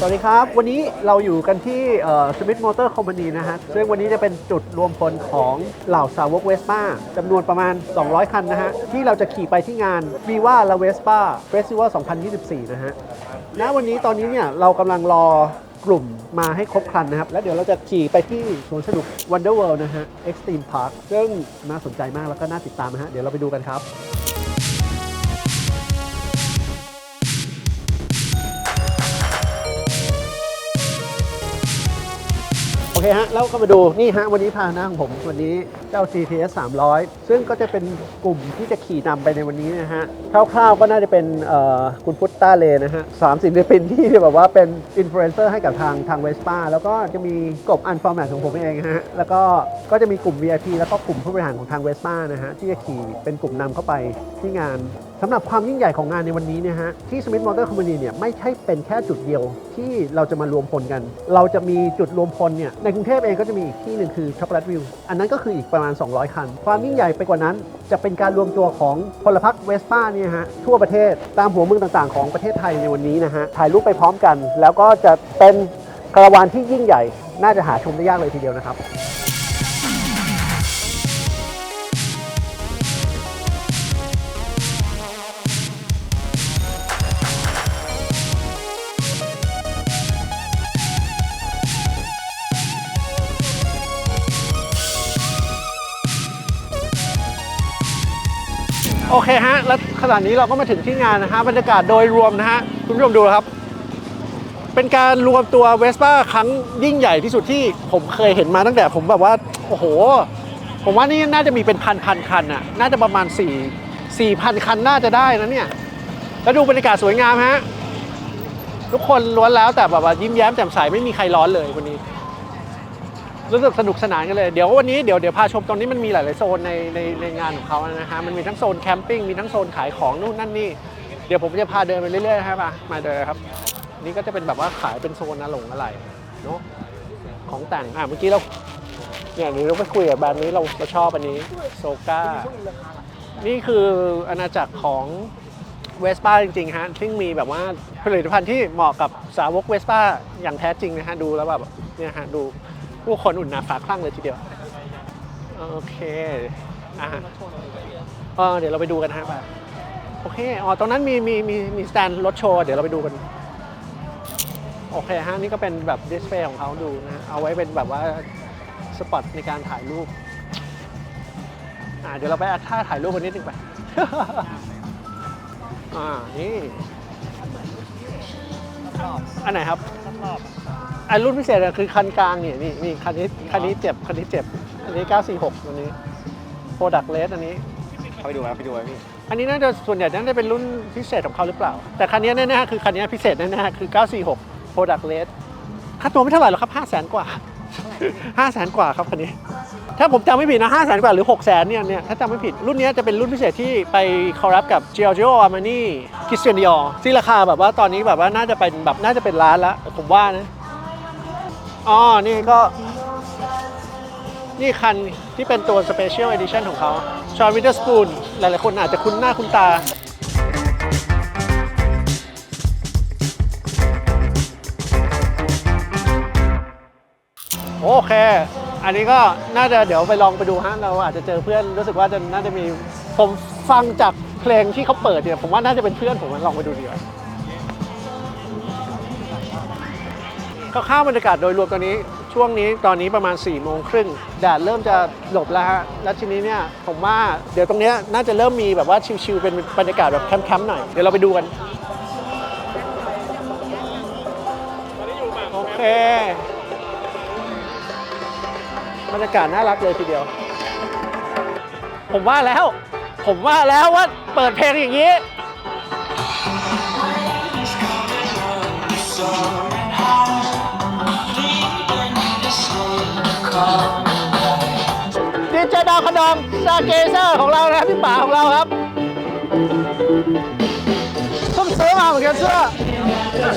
สวัสดีครับ วันนี้เราอยู่กันที่สมิธมอเตอร์คอมพานีนะฮะซึ่งวันนี้จะเป็นจุดรวมพลของเหล่าสาวกเวสป้าจำนวนประมาณ 200 คันนะฮะ ที่เราจะขี่ไปที่งาน Viva La Vespa Festival 2024 นะฮะณวันนี้ตอนนี้เนี่ยเรากำลังรอกลุ่มมาให้ครบครันนะครับ แล้วเดี๋ยวเราจะขี่ไปที่สวนสนุก Wonder World นะฮะ Extreme Park ซึ่งน่าสนใจมากแล้วก็น่าติดตามนะฮะ เดี๋ยวเราไปดูกันครับ อเคฮะแล้วก็มาดูนี่ฮะวันนี้พาหนะของผมวันนี้เจ้า GTS 300 ซึ่งก็จะเป็นกลุ่มที่จะขี่นำไปในวันนี้นะฮะคร่าวๆก็น่าจะเป็นคุณพุทธต้าเลนะฮะสามศิลปินที่แบบว่าเป็นอินฟลูเอนเซอร์ให้กับทางทางเวสป้าแล้วก็จะมีกบอันฟอร์แมตของผมเองฮะแล้วก็ก็จะมีกลุ่ม VIP แล้วก็กลุ่มผู้บริหารของทางเวสป้านะฮะที่จะขี่เป็นกลุ่มนำเข้าไปที่งาน สำหรับความยิ่งใหญ่ของงานในวันนี้เนี่ยฮะที่ Smith Motor Company เนี่ยไม่ใช่เป็นแค่จุดเดียวที่เราจะมารวมพลกัน เราจะมีจุดรวมพลเนี่ยในกรุงเทพเองก็จะมีอีกที่หนึ่งคือ Chocolate View อันนั้นก็คืออีกประมาณ 200 คัน ความยิ่งใหญ่ไปกว่านั้น จะเป็นการรวมตัวของพลพรรคเวสป้าเนี่ยฮะทั่วประเทศตามหัวเมืองต่างๆ ของประเทศไทยในวันนี้นะฮะถ่ายรูปไปพร้อมกัน แล้วก็จะเป็นคาราวานที่ยิ่งใหญ่น่าจะหาชมได้ยากเลยทีเดียวนะครับ โอเคฮะ แล้วขณะนี้เราก็มาถึงที่งานนะฮะ บรรยากาศโดยรวมนะฮะ คุณผู้ชมดูครับ เป็นการรวมตัวเวสป้าครั้งยิ่งใหญ่ที่สุดที่ผมเคยเห็นมาตั้งแต่ผมแบบว่า โอ้โห ผมว่านี่น่าจะมีเป็นพันพันคันอะ น่าจะประมาณ 4 4พันคันน่าจะได้นะเนี่ย แล้วดูบรรยากาศสวยงามฮะ ทุกคนล้วนแล้วแต่แบบว่ายิ้มแย้มแจ่มใสไม่มีใครร้อนเลยวันนี้ รู้สึกสนุกสนานกันเลย เดี๋ยววันนี้เดี๋ยวเดี๋ยวพาชมตรงนี้มันมีหลาย ๆ โซนในในในงานของเขานะฮะมันมีทั้งโซนแคมปิ้งมีทั้งโซนขายของนู่นนั่นนี่เดี๋ยวผมจะพาเดินไปเรื่อยๆครับมามาเดินครับ นี่ก็จะเป็นแบบว่าขายเป็นโซนอะหลงอะไรเนาะของแต่งอะเมื่อกี้เราเนี่ยเดี๋ยวเราไปคุยกับแบรนด์นี้เราเราชอบอันนี้โซกานี่คืออาณาจักรของเวสป้าจริงๆฮะซึ่งมีแบบว่าผลิตภัณฑ์ที่เหมาะกับสาวกเวสป้าอย่างแท้จริงนะฮะดูแล้วแบบเนี่ยฮะดู ผู้คนอุ่นหนาฝาคลั่งเลยทีเดียว โอเคอะเออเดี๋ยวเราไปดูกันฮะโอเคอ๋อตรงนั้นมีมีมีมีสแตนรถโชว์ เดี๋ยวเราไปดูกัน โอเคฮะนี่ก็เป็นแบบดิสเพย์ของเขาดูนะ เอาไว้เป็นแบบว่าสปอตในการถ่ายรูปอ่าเดี๋ยวเราไปอัดท่าถ่ายรูปกันนิดนึงไปอ่านี่อันไหนครับอั นรุ่นพิเศษอะคือคันกลางเนี่ยนี่นี่คันนี้คันนี้เจ็บคันนี้เจ็บอันนี้ 946ตัวนี้โปรดักเลสอันนี้ เข้าไปดูครับไปดูไว้พี่ อันนี้น่าจะส่วนใหญ่น่าจะเป็นรุ่นพิเศษของเขาหรือเปล่า แต่คันนี้แน่ๆคือคันนี้พิเศษแน่ๆคือ 946 Product Red ค่าตัวไม่เท่าไหร่หรอกครับ 5 0 0แสนกว่า 5 0 0แสนกว่าครับคันนี้ ถ้าผมจำไม่ผิดนะ5 0 0แสนกว่าหรือ 6 0แสนเนี่ยเนี่ยถ้าจำไม่ผิดรุ่นนี้จะเป็นรุ่นพิเศษที่ไปคอลแลบกับ Giorgio Armani Christian Dior ที่ราคาแบบว่าตอนนี้แบบว่าน่าจะเป็นแบบน่าจะเป็นล้านแล้วผมว่านะ อ๋อ นี่ก็ นี่คันที่เป็นตัว Special Edition ของเขาชอนวิเ r อร์สปูนหลายๆคนอาจจะคุ้นหน้าคุ้นตา โอเค อันนี้ก็น่าจะเดี๋ยวไปลองไปดูฮะ เราอาจจะเจอเพื่อนรู้สึกว่าจะน่าจะมีผมฟังจากเพลงที่เขาเปิดเนี่ย ผมว่าน่าจะเป็นเพื่อนผมลองไปดูดีกว่า คร่าวๆบรรยากาศโดยรวมตอนนี้ช่วงนี้ตอนนี้ประมาณ4ี่โมงครึ่งแดดเริ่มจะหลบแล้วฮะแล้วทีนี้เนี่ยผมว่าเดี๋ยวตรงเนี้ยน่าจะเริ่มมีแบบว่าชิลๆเป็นบรรยากาศแบบแคมป์ๆหน่อยเดี๋ยวเราไปดูกันโอเคบรรยากาศน่ารักเลยทีเดียว ผมว่าแล้ว ผมว่าแล้วว่าเปิดเพลงอย่างนี้ ซาเกเซอร์ของเรานะครับพี่ป๋าของเราครับส้มเสื้อมาเหมือนกันเสื้อ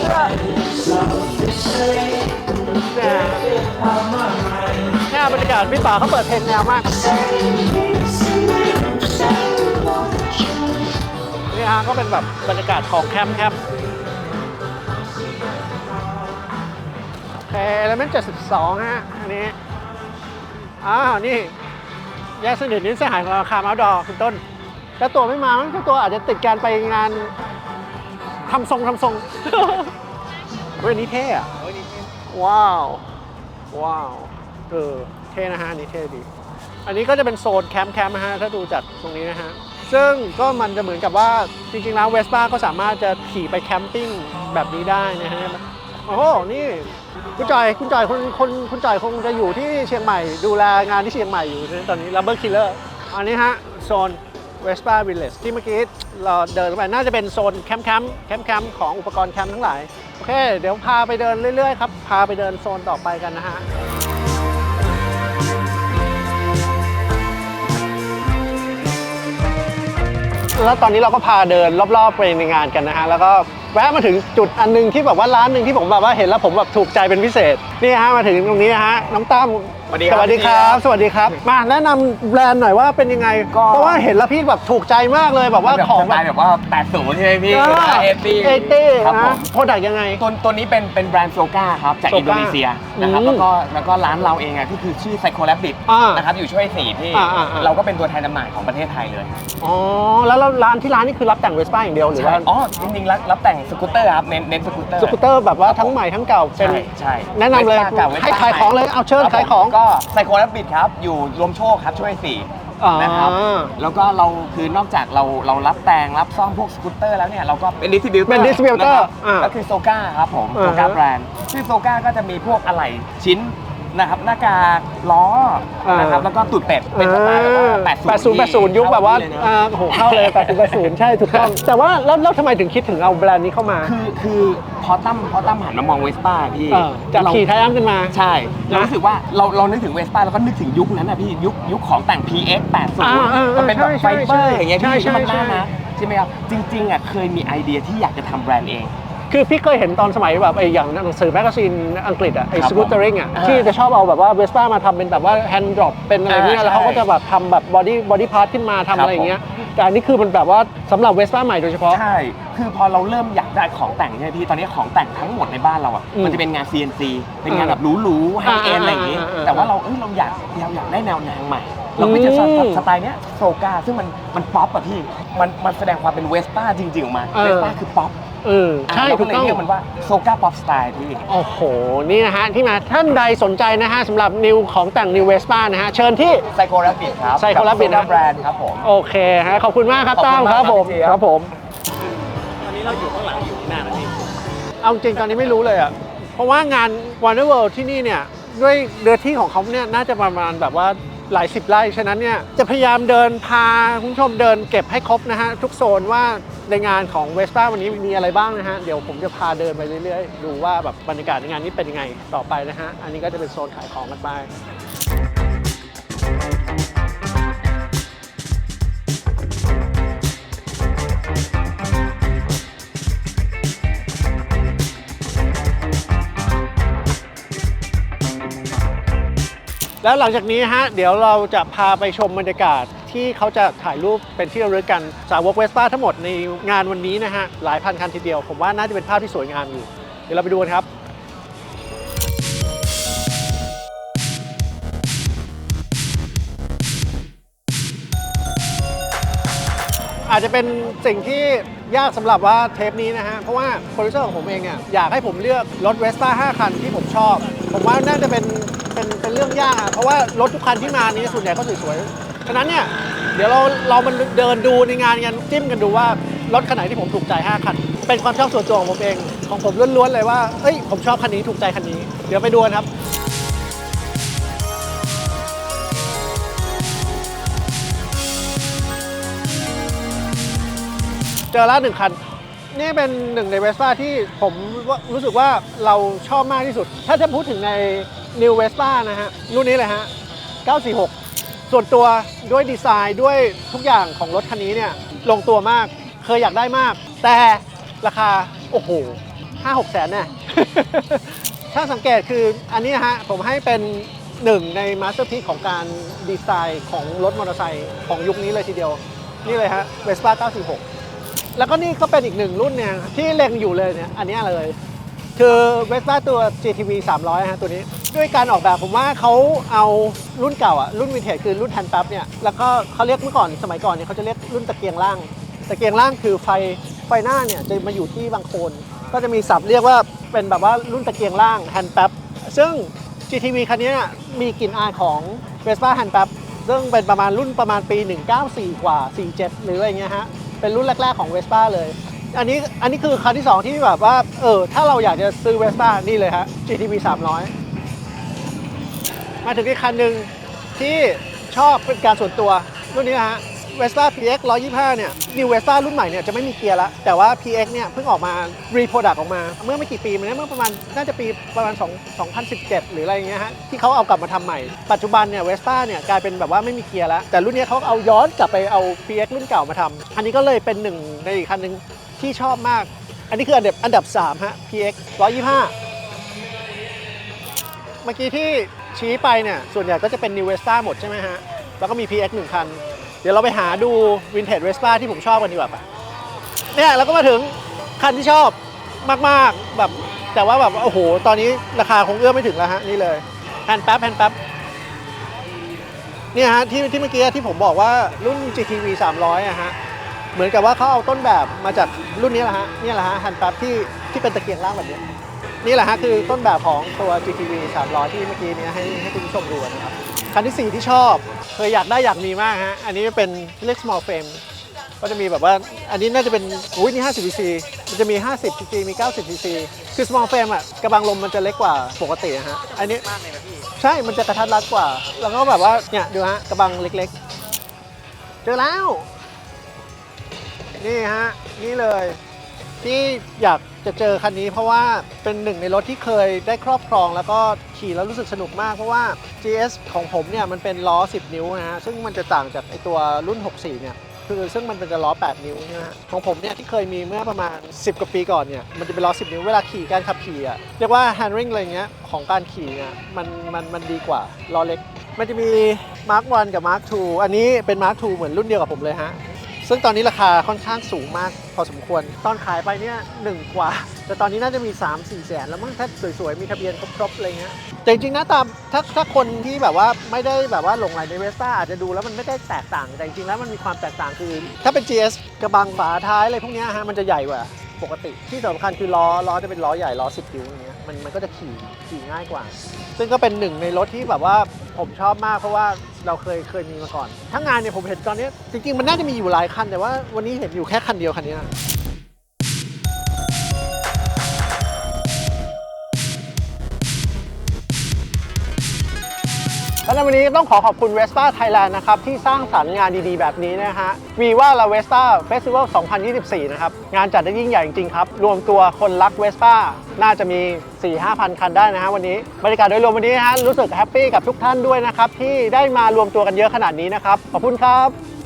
เสื้อเนี่ยบรรยากาศพี่ป๋าเขาเปิดเพลงแนวมากนี่ฮะก็เป็นแบบบรรยากาศของแคมป์แคมป์เค Element 72ฮะอันนี้อ้าวนี่ แยกสนิทนิสหายของราคามาดอคุณต้น แต่ตัวไม่มามั้งเจ้าตัวอาจจะติดการไปงานทำทรงทำทรงเฮ้ยอันนี้เท่อะว้าว ว้าว เออ เท่นะฮะอันนี้เท่ดี อันนี้ก็จะเป็นโซนแคมป์แคมป์นะฮะ ถ้าดูจากตรงนี้นะฮะ ซึ่งก็มันจะเหมือนกับว่าจริงๆแล้วเวสป้าก็สามารถจะขี่ไปแคมปิ้งแบบนี้ได้นะฮะ โอ้โหนี่คุณจอยคุณจอยคนคนคุณจอยคงจะอยู่ที่เชียงใหม่ ดูแลงานที่เชียงใหม่อยู่ตอนนี้ Rubber Killer อันนี้ฮะโซน Vespa Village ที่เมื่อกี้เราเดินไปน่าจะเป็นโซนแคมป์แคมป์แคมป์แคมป์ของอุปกรณ์แคมป์ทั้งหลาย โอเค เดี๋ยวพาไปเดินเรื่อยๆครับ พาไปเดินโซนต่อไปกันนะฮะแล้วตอนนี้เราก็พาเดินรอบๆไปในงานกันนะฮะ แล้วก็ แวะมาถึงจุดอันหนึงที่แบบว่าร้านหนึ่งที่ผมแบบว่าเห็นแล้วผมแบบถูกใจเป็นพิเศษนี่ฮะมาถึงตรงนี้ฮะน้องตั้ม สวัสดีครับสวัสดีครับ สวัสดีครับ มาแนะนำแบรนด์หน่อยว่าเป็นยังไง ก็ เพราะว่าเห็นแล้วพี่แบบถูกใจมากเลยแบบว่าแบบของสไตล์แบบว่า 80 ใช่ไหมพี่เอตี้เอตี้ครับผนะม โปรดักยังไง ตัวตัวนี้เป็นเป็นแบรนด์โซกาครับ จาก Soka อินโดนีเซียนะครับอืมแล้วก็แล้วก็ร้านเราเองอะที่คือชื่อไซโค l ล b บิ t อ่านนะครับอยู่ช่วยสี่ที่อ่าอ่าอ่า เราก็เป็นตัวแทนจำหน่ายของประเทศไทยเลยอ๋อ แล้วแล้วร้านที่ร้านนี่คือรับแต่งเวสป้าอย่างเดียวหรือว่าอ๋อจริงๆรับรับแต่งสกูตเตอร์ครับเน้นเน้นสกูตเตอร์สกูตเตอร์แบบว่าทั้งใหม่ทั้งเก่าเป็น ใช่ใช่แนะนำเลย Vespa กับ Vespa ให้ขายของเลยเอาเชิญครับผมขายของ ก็ไซโค l ล b บิ t ครับ อยู่รวมโชคครับช่วยสี่อ่านะครับ แล้วก็เราคือนอกจากเราเรารับแต่งรับซ่อมพวกสกูตเตอร์แล้วเนี่ย เราก็เป็นดิสติบิวเตอร์เป็น distributor อ่าก็คือโซก้าครับผมอ่าโซก้าฮะแบรนด์ชื่อโซก้าก็จะมีพวกอะไหล่ชิ้น นะครับหน้ากากล้ออ่านนะครับแล้วก็ตูดเป็ดเป็นสไตล์แบบว่า80แปดศูนย์แปดศูนย์ยุคแบบว่าเข้เลยนะอ่าโอ้โหเข้าเลยแปดศูนย์แปดศูนย์ใช่ถูกต้อง แต่ว่าแล้วแล้วทำไมถึงคิดถึงเอาแบรนด์นี้เข้ามา คือคือพอตั้มพอตั้มหันมามองเวสป้าพี่เออจากเราขี่ไทยอัมขึ้นมาใช่นะเรารู้สึกว่าเราเรานึกถึงเวสป้าแล้วก็นึกถึงยุคนั้นนะพี่ยุคยุคของแต่ง PX 80อ่าอ่าอ่ามันเป็นแบบใช่ไฟใช่เบอร์อย่างเงี้ยใช่พี่ที่มันใช่น่าใช่นะใช่ไหมครับจริงๆอะเคยมีไอเดียที่อยากจะทำแบรนด์เอง คือพี่เคยเห็นตอนสมัยแบบไอ้อย่างหนังสือแมกกาซีนอังกฤษอะไอ้ครับสกูตเตอริงอะอ่าที่จะชอบเอาแบบว่าเวสป้ามาทำเป็นแบบว่าแฮนด์ดรอปเป็นอะไรเงี้ยอ่าแล้วเขาก็ใช่จะแบบทำแบบบอดี้บอดี้พาร์ทขึ้นมาทำครับอะไรอย่างเงี้ยแต่อันนี้คือมันแบบว่าสำหรับเวสป้าใหม่โดยเฉพาะ ใช่ คือพอเราเริ่มอยากได้ของแต่งใช่ไหมพี่ ตอนนี้ของแต่งทั้งหมดในบ้านเราอะ อืมมันจะเป็นงาน CNC เป็นงานอ่าแบบหรูๆไฮเอ็นอ่าอะไรอย่างงี้อ่าอ่าแต่ว่าเรา เอ้ย เราอยากเราอยากได้แนวนางใหม่ เราก็จะสอืมสไตล์เนี้ยโซกาซึ่งมัน มันป๊อปอะพี่ มัน มันแสดงความเป็นเวสป้าจริงๆออกมา เออ เวสป้าคือป๊อป เออใช่เราถูก็กเลยต้องเรียกมันว่าโซกาป๊อปสไตล์พี่ โอ้โห นี่นะฮะ ที่มาท่านใดสนใจนะฮะสำหรับนิวของแต่งนิวเวสป้านะฮะ เชิญที่ ไซโค r ล b บิ t ครับ Psycho Rabbit นะ แบรนด์ครับผม โอเคฮะ ขอบคุณมากครับขอบตั้คุมณคมากรับผมครับพี่เจี๊ยบ ครับผม ตอนนี้เราอยู่ข้างหลังอยู่หน้านะพี่ เอาจริงตอนนี้ไม่รู้เลยอะ เพราะว่างาน Wonder World ที่นี่เนี่ย ด้วยเนื้อที่ของเขาเนี่ยน่าจะประมาณแบบว่าหลายสิบไร่ ฉะนั้นเนี่ยจะพยายามเดินพาคุณผู้ชมเดินเก็บให้ครบนะฮะทุกโซนว่า ในงานของเวสป้าวันนี้มีอะไรบ้างนะฮะ เดี๋ยวผมจะพาเดินไปเรื่อยๆ ดูว่าแบบบรรยากาศในงานนี้เป็นยังไงต่อไปนะฮะ อันนี้ก็จะเป็นโซนขายของกันไปแล้วหลังจากนี้ฮะเดี๋ยวเราจะพาไปชมบรรยากาศ ที่เขาจะถ่ายรูปเป็นที่ระลึกกันสาวกเวสป้าทั้งหมดในงานวันนี้นะฮะหลายพันคันทีเดียว ผมว่าน่าจะเป็นภาพที่สวยงามอยู่ เดี๋ยวเราไปดูกันครับอาจจะเป็นสิ่งที่ยากสำหรับว่าเทปนี้นะฮะ เพราะว่าโปรดิวเซอร์ของผมเองเนี่ยอยากให้ผมเลือกรถเวสป้า5คันที่ผมชอบ ผมว่าน่าจะเป็นเป็นเป็นเรื่องยากอะเพราะว่ารถทุกคันที่มานี้ส่วนใหญ่ก็สวยๆ ฉะนั้นเนี่ยเดี๋ยวเราเรามันเดินดูในงานกันจิ้มกันดูว่ารถคันไหนที่ผมถูกใจ 5 คัน เป็นความชอบส่วนตัวของผมเอง ของผมล้วนๆเลยว่าเอ้ยผมชอบคันนี้ถูกใจคันนี้ เดี๋ยวไปดูกันครับเจอแล้วหนึ่งคัน นี่เป็นหนึ่งในเวสป้าที่ผมรู้สึกว่าเราชอบมากที่สุด ถ้าจะพูดถึงใน New Vespa นะฮะ รุ่นนี้เลยฮะ 946 ส่วนตัวด้วยดีไซน์ด้วยทุกอย่างของรถคันนี้เนี่ยลงตัวมากเคยอยากได้มาก แต่ราคาโอ้โห5-6แสนแน่ถ้าสังเกตคืออันนี้ฮะผมให้เป็นหนึ่งในมาสเตอร์พีของการดีไซน์ของรถมอเตอร์ไซค์ของยุคนี้เลยทีเดียว นี่เลยฮะ Vespa 946 แล้วก็นี่ก็เป็นอีกหนึ่งรุ่นเนี่ยที่เล็งอยู่เลยเนี่ยอันนี้เลย คือ Vespa ตัว GTV 300 ฮะตัวนี้ ด้วยการออกแบบผมว่าเขาเอารุ่นเก่าอะรุ่นวินเทจคือรุ่นแฮนด์ปั๊บเนี่ย แล้วก็เขาเรียกเมื่อก่อนสมัยก่อนเนี่ยเขาจะเรียกรุ่นตะเกียงล่าง ตะเกียงล่างคือไฟไฟหน้าเนี่ยจะมาอยู่ที่บางโคน ก็จะมีศัพท์เรียกว่าเป็นแบบว่ารุ่นตะเกียงล่างแฮนด์ปั๊บซึ่ง GTV คันนี้มีกลิ่นอายของ Vespa Hand p a p ซึ่งเป็นประมาณรุ่นประมาณปี 194 กว่า 47 หรืออะไรเงี้ยฮะ เป็นรุ่นแรก ๆ ของ Vespa เลย อันนี้อันนี้คือคันที่ 2 ที่แบบว่า เออ ถ้าเราอยากจะซื้อ Vespa นี่เลยฮะ GTV 300 มาถึงอีกคันหนึ่งที่ชอบเป็นการส่วนตัว รุ่นนี้นะฮะ Vespa PX 125 เนี่ย New Vespa รุ่นใหม่เนี่ยจะไม่มีเกียร์ละแต่ว่า PX เนี่ยเพิ่งออกมา reproduct ออกมา เมื่อไม่กี่ปีมาเนี้เมื่อประมาณน่าจะปีประมาณ 2 2017 หรืออะไรอย่างเงี้ยฮะที่เขาเอากลับมาทำใหม่ ปัจจุบันเนี่ย Vespa เนี่ยกลายเป็นแบบว่าไม่มีเกียร์แล้วแต่รุ่นนี้เขาเอาย้อนกลับไปเอา PX รุ่นเก่ามาทำอันนี้ก็เลยเป็นหนึ่งในอีกคันหนึ่ง ที่ชอบมาก อันนี้คืออันดับอันดับ3ฮะ PX 125 เมื่อกี้ที่ชี้ไปเนี่ย ส่วนใหญ่ก็จะเป็น New Vespa หมดใช่ไหมฮะ แล้วก็มี PX 1คันเดี๋ยวเราไปหาดู Vintage Vespa ที่ผมชอบกันดีกว่าปะเนี่ยเราก็มาถึงคันที่ชอบมากๆแบบแต่ว่าแบบโอ้โห ตอนนี้ราคาคงเอื้อมไม่ถึงแล้วฮะ นี่เลยแฮนแป๊บแฮนแป๊บเนี่ยฮะที่ที่เมื่อกี้ที่ผมบอกว่ารุ่น GTV 300อะฮะ เหมือนกับว่าเขาเอาต้นแบบมาจากรุ่นนี้แหละฮะนี่แหละฮะแฮนแป๊บที่ที่เป็นตะเกียงล่างแบบนี้นี่แหละฮะคือต้นแบบของตัว GTV 300 ที่เมื่อกี้เนี้ให้ให้คุณผู้ชมดูนะครับคันที่ 4 ที่ชอบ เคยอยากได้อยากมีมากฮะอันนี้เป็นเรียก small frame ก็จะมีแบบว่าอันนี้น่าจะเป็นอุ้ยนี่ 50 cc มันจะมี 50 cc มี 90 cc คือ small frame อะกระบังลมมันจะเล็กกว่าปกติอะฮะอันนี้มากเลยนะพี่ใช่มันจะกระทัดรัดกว่า แล้วก็แบบว่าเนี่ยดูฮะกระบังเล็ก ๆ เจอแล้ว นี่ฮะ นี่เลย ที่อยากจะเจอคันนี้เพราะว่าเป็นหนึ่งในรถที่เคยได้ครอบครองแล้วก็ขี่แล้วรู้สึกสนุกมากเพราะว่า GS ของผมเนี่ยมันเป็นล้อ 10 นิ้วนะฮะ ซึ่งมันจะต่างจากไอตัวรุ่น 64 เนี่ยคือซึ่งมันเป็นจะล้อ 8 นิ้วนะฮะของผมเนี่ยที่เคยมีเมื่อประมาณ 10 กว่าปีก่อนเนี่ยมันจะเป็นล้อ 10 นิ้วเวลาขี่การขับขี่อะเรียกว่า handling อะไรเงี้ยของการขี่เนี่ยมันมันมันดีกว่าล้อเล็ก มันจะมี Mark 1 กับ Mark 2 อันนี้เป็น Mark 2 เหมือนรุ่นเดียวกับผมเลยฮะ ซึ่งตอนนี้ราคาค่อนข้างสูงมากพอสมควร ตอนขายไปเนี่ยหนึ่งกว่า แต่ตอนนี้น่าจะมี 3 4 แสนแล้วมั้งถ้าสวยๆ มีทะเบียนครบๆอะไรเงี้ยแต่จริงๆนะตามถ้าถ้าคนที่แบบว่าไม่ได้แบบว่าหลงไหลในเวสป้าอาจจะดูแล้วมันไม่ได้แตกต่าง แต่จริงๆแล้วมันมีความแตกต่างคือ ถ้าเป็น GS กระบังฝาท้ายอะไรพวกเนี้ยฮะมันจะใหญ่กว่าปกติที่สำคัญคือล้อล้อจะเป็นล้อใหญ่ล้อ 10นิ้วอย่างเงี้ยมันมันก็จะขี่ขี่ง่ายกว่า ซึ่งก็เป็นหนึ่งในรถที่แบบว่าผมชอบมากเพราะว่า เราเคยเคยมีมาก่อน ทั้งงานเนี่ยผมเห็นตอนนี้จริงๆมันน่าจะมีอยู่หลายคันแต่ว่าวันนี้เห็นอยู่แค่คันเดียวคันนี้ และในวันนี้ต้องขอขอบคุณ Vespa Thailand นะครับ ที่สร้างสรรค์งานดีๆ แบบนี้นะฮะวีว่าลาเวสต้าเฟสติวัล2024 นะครับ งานจัดได้ยิ่งใหญ่จริงๆครับ รวมตัวคนรักเวสป้าน่าจะมี 4-5,000คันได้นะฮะวันนี้ บรรยากาศโดยรวมวันนี้นะฮะรู้สึกแฮปปี้กับทุกท่านด้วยนะครับ ที่ได้มารวมตัวกันเยอะขนาดนี้นะครับ ขอบคุณครับ